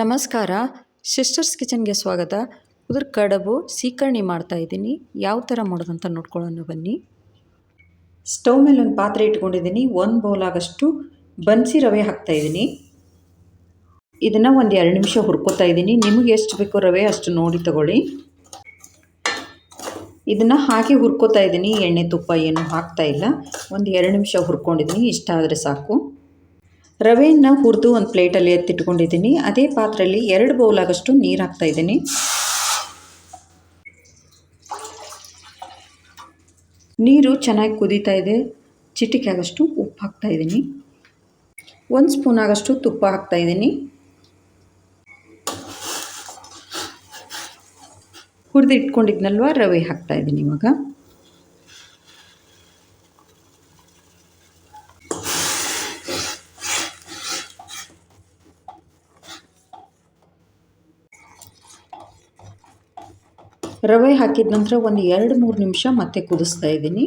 ನಮಸ್ಕಾರ ಸಿಸ್ಟರ್ಸ್ ಕಿಚನ್ಗೆ ಸ್ವಾಗತ. ಇದ್ರ ಕಡಬು ಸೀಕರ್ಣಿ ಮಾಡ್ತಾ ಇದ್ದೀನಿ. ಯಾವ ಥರ ಮಾಡೋದಂತ ನೋಡ್ಕೊಳ್ಳೋಣ ಬನ್ನಿ. ಸ್ಟವ್ ಮೇಲೆ ಒಂದು ಪಾತ್ರೆ ಇಟ್ಕೊಂಡಿದ್ದೀನಿ. ಒಂದು ಬೌಲ್ ಆಗಷ್ಟು ಬನ್ಸಿ ರವೆ ಹಾಕ್ತಾ ಇದ್ದೀನಿ. ಇದನ್ನು ಒಂದು ಎರಡು ನಿಮಿಷ ಹುರ್ಕೋತಾ ಇದ್ದೀನಿ. ನಿಮಗೆ ಎಷ್ಟು ಬೇಕೋ ರವೆ ಅಷ್ಟು ನೋಡಿ ತಗೊಳ್ಳಿ. ಇದನ್ನು ಹಾಕಿ ಹುರ್ಕೋತಾ ಇದ್ದೀನಿ. ಎಣ್ಣೆ ತುಪ್ಪ ಏನು ಹಾಕ್ತಾ ಇಲ್ಲ. ಒಂದು ಎರಡು ನಿಮಿಷ ಹುರ್ಕೊಂಡಿದ್ದೀನಿ. ಇಷ್ಟ ಆದರೆ ಸಾಕು. ರವೆಯನ್ನು ಹುರಿದು ಒಂದು ಪ್ಲೇಟಲ್ಲಿ ಎತ್ತಿಟ್ಕೊಂಡಿದ್ದೀನಿ. ಅದೇ ಪಾತ್ರೆಯಲ್ಲಿ ಎರಡು ಬೌಲ್ ಆಗಷ್ಟು ನೀರು ಹಾಕ್ತಾ ಇದ್ದೀನಿ. ನೀರು ಚೆನ್ನಾಗಿ ಕುದೀತಾ ಇದೆ. ಚಿಟಿಕೆ ಆಗಷ್ಟು ಉಪ್ಪು ಹಾಕ್ತಾ ಇದ್ದೀನಿ. ಒಂದು ಸ್ಪೂನ್ ಆಗಷ್ಟು ತುಪ್ಪ ಹಾಕ್ತಾ ಇದ್ದೀನಿ. ಹುರಿದು ಇಟ್ಕೊಂಡಿದ್ನಲ್ವ ರವೆ ಹಾಕ್ತಾ ಇದ್ದೀನಿ ಇವಾಗ. ರವೆ ಹಾಕಿದ ನಂತರ ಒಂದು ಎರಡು ಮೂರು ನಿಮಿಷ ಮತ್ತೆ ಕುದಿಸ್ತಾ ಇದ್ದೀನಿ.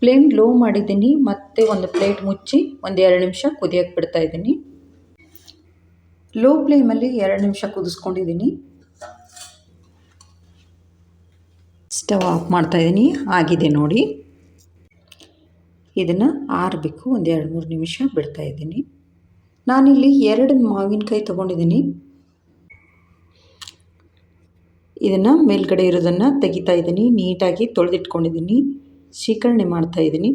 ಫ್ಲೇಮ್ ಲೋ ಮಾಡಿದ್ದೀನಿ, ಮತ್ತೆ ಒಂದು ಪ್ಲೇಟ್ ಮುಚ್ಚಿ ಒಂದು ಎರಡು ನಿಮಿಷ ಕುದಿಯೋಕ್ಕೆ ಬಿಡ್ತಾ ಇದ್ದೀನಿ. ಲೋ ಫ್ಲೇಮಲ್ಲಿ ಎರಡು ನಿಮಿಷ ಕುದಿಸ್ಕೊಂಡಿದ್ದೀನಿ. ಸ್ಟವ್ ಆಫ್ ಮಾಡ್ತಾಯಿದ್ದೀನಿ ಆಗಿದೆ ನೋಡಿ. ಇದನ್ನು ಆರಬೇಕು, ಒಂದು ಎರಡು ಮೂರು ನಿಮಿಷ ಬಿಡ್ತಾ ಇದ್ದೀನಿ. ನಾನಿಲ್ಲಿ ಎರಡು ಮಾವಿನಕಾಯಿ ತೊಗೊಂಡಿದ್ದೀನಿ. ಇದನ್ನು ಮೇಲ್ಗಡೆ ಇರೋದನ್ನು ತೆಗಿತಾ ಇದ್ದೀನಿ. ನೀಟಾಗಿ ತೊಳೆದಿಟ್ಕೊಂಡಿದ್ದೀನಿ. ಶೀಕರಣೆ ಮಾಡ್ತಾ ಇದ್ದೀನಿ.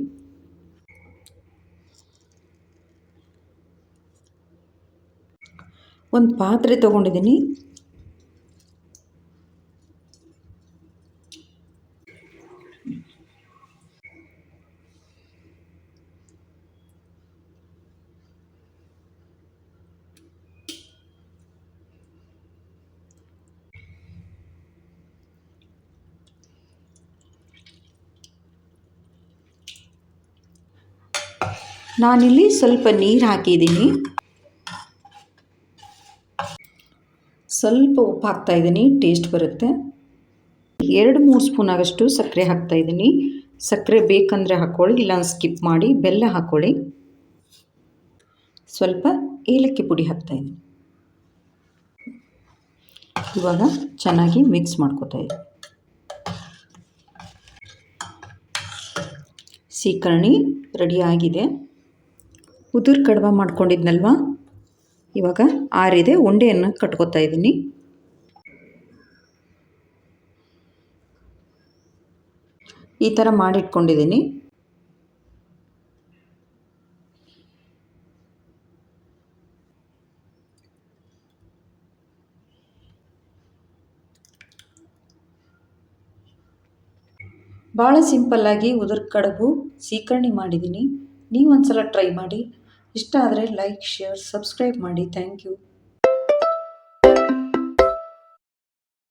ಒಂದು ಪಾತ್ರೆ ತೊಗೊಂಡಿದ್ದೀನಿ. ನಾನಿಲ್ಲಿ ಸ್ವಲ್ಪ ನೀರು ಹಾಕಿದ್ದೀನಿ. ಸ್ವಲ್ಪ ಉಪ್ಪು ಹಾಕ್ತಾಯಿದ್ದೀನಿ ಟೇಸ್ಟ್ ಬರುತ್ತೆ. ಎರಡು ಮೂರು ಸ್ಪೂನ್ ಆಗಷ್ಟು ಸಕ್ಕರೆ ಹಾಕ್ತಾಯಿದ್ದೀನಿ ಸಕ್ಕರೆ ಬೇಕಂದರೆ ಹಾಕ್ಕೊಳ್ಳಿ ಇಲ್ಲ ಸ್ಕಿಪ್ ಮಾಡಿ ಬೆಲ್ಲ ಹಾಕ್ಕೊಳ್ಳಿ ಸ್ವಲ್ಪ ಏಲಕ್ಕಿ ಪುಡಿ ಹಾಕ್ತಾಯಿದ್ದೀನಿ ಇವಾಗ ಚೆನ್ನಾಗಿ ಮಿಕ್ಸ್ ಮಾಡ್ಕೋತಾ ಇದ್ದೀನಿ. ಸೀಕರಣಿ ರೆಡಿ ಆಗಿದೆ. ಉದುರು ಕಡವ ಮಾಡ್ಕೊಂಡಿದ್ನಲ್ವ? ಇವಾಗ ಆರಿದೆ, ಉಂಡೆಯನ್ನು ಕಟ್ಕೋತಾ ಇದ್ದೀನಿ ಈ ಥರ ಮಾಡಿಟ್ಕೊಂಡಿದ್ದೀನಿ ಭಾಳ ಸಿಂಪಲ್ಲಾಗಿ ಉದುರು ಕಡುಬು ಸೀಕರಣೆ ಮಾಡಿದ್ದೀನಿ ನೀವು ಒಂದು ಸಲ ಟ್ರೈ ಮಾಡಿ. ಇಷ್ಟ ಆದರೆ ಲೈಕ್ ಶೇರ್ ಸಬ್ಸ್ಕ್ರೈಬ್ ಮಾಡಿ. Thank you